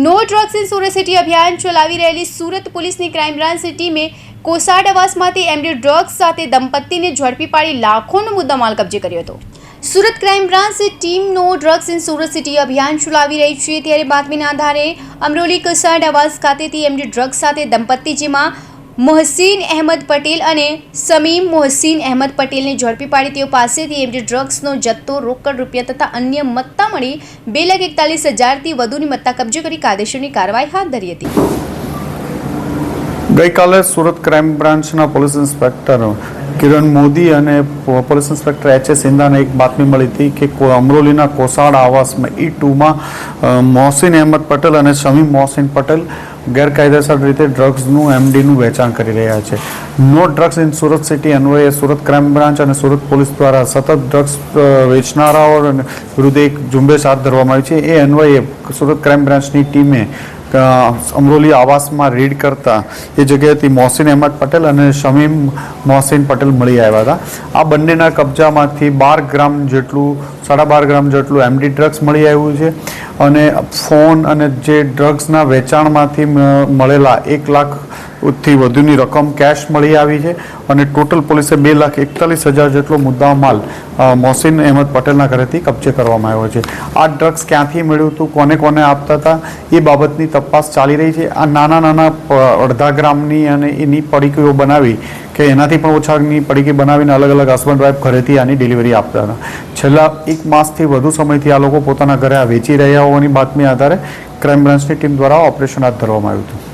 No drugs in Surat city અભિયાન ચલાવી રહેલી સુરત પોલીસની ક્રાઇમ બ્રાન્ચ ટીમે કોસાડ આવાસમાંથી એમડી ડ્રગ્સ સાથે દંપતીને ઝડપી પાડી લાખોનો મુદ્દામાલ કબજે કર્યો હતો. સુરત ક્રાઇમ બ્રાન્ચ ટીમનો ડ્રગ્સ ઇન સુરત સિટી અભિયાન ચલાવી રહી છે. ત્યારે બાતમીના આધારે અમરોલી કસાડ આવાસ ખાતેથી એમડી ડ્રગ્સ સાથે દંપતી જેમાં મોહસીન અહેમદ પટેલ અને સમીમ મોહસીન અહેમદ પટેલને ઝડપી પાડી તેઓ પાસેથી એમડી ડ્રગ્સનો જથ્થો, રોકડ રૂપિયા તથા અન્ય મત્તા મળી બે લાખ એકતાલીસ હજારથી વધુની મત્તા કબજે કરી કાયદેસરની કાર્યવાહી હાથ ધરી હતી. ગઈકાલે સુરત ક્રાઇમ બ્રાન્ચના પોલીસ ઇન્સ્પેક્ટર કિરણ મોદી અને પોલીસ ઇન્સ્પેક્ટર એચ એસ સિંધાને એક બાતમી મળી હતી કે અમરોલીના કોસાડ આવાસમાં ઈ ટુમાં મોહસિન અહેમદ પટેલ અને શમી મોહસિન પટેલ ગેરકાયદેસર રીતે ડ્રગ્સનું એમડીનું વેચાણ કરી રહ્યા છે. No drugs in Surat city અન્વયે સુરત ક્રાઇમ બ્રાન્ચ અને સુરત પોલીસ દ્વારા સતત ડ્રગ્સ વેચનારાઓ વિરુદ્ધ એક ઝુંબેશ હાથ ધરવામાં આવી છે. એ અન્વયે સુરત ક્રાઇમ બ્રાન્ચની ટીમે અમરોલી આવાસમાં રેડ કરતા એ જગ્યાએથી મોહસિન અહેમદ પટેલ અને શમીમ મોહસિન પટેલ મળી આવ્યા હતા. આ બંનેના કબજામાંથી બાર ગ્રામ જેટલું, સાડા બાર ગ્રામ જેટલું એમડી ડ્રગ્સ મળી આવ્યું છે અને ફોન અને જે ડ્રગ્સના વેચાણમાંથી મળેલા એક લાખ થી વધુની રકમ કેશ મળી આવી છે અને ટોટલ પોલીસે બે લાખ એકતાલીસ હજાર જેટલો મુદ્દા માલ મોહસિન અહેમદ પટેલના ઘરેથી કબજે કરવામાં આવ્યો છે. આ ડ્રગ્સ ક્યાંથી મળ્યું હતું કોને કોને આપતા હતા, એ બાબતની તપાસ ચાલી રહી છે. આ નાના નાના અડધા ગ્રામની અને એની પડીકીઓ બનાવી કે એનાથી પણ ઓછાની પડીકી બનાવીને અલગ અલગ હસબન્ડ વાઇફ ઘરેથી આની ડિલિવરી આપતા હતા. છેલ્લા એક માસથી વધુ સમયથી આ લોકો પોતાના ઘરે આ વેચી રહ્યા હોવાની બાતમી આધારે ક્રાઇમ બ્રાન્ચની ટીમ દ્વારા ઓપરેશન હાથ ધરવામાં આવ્યું હતું.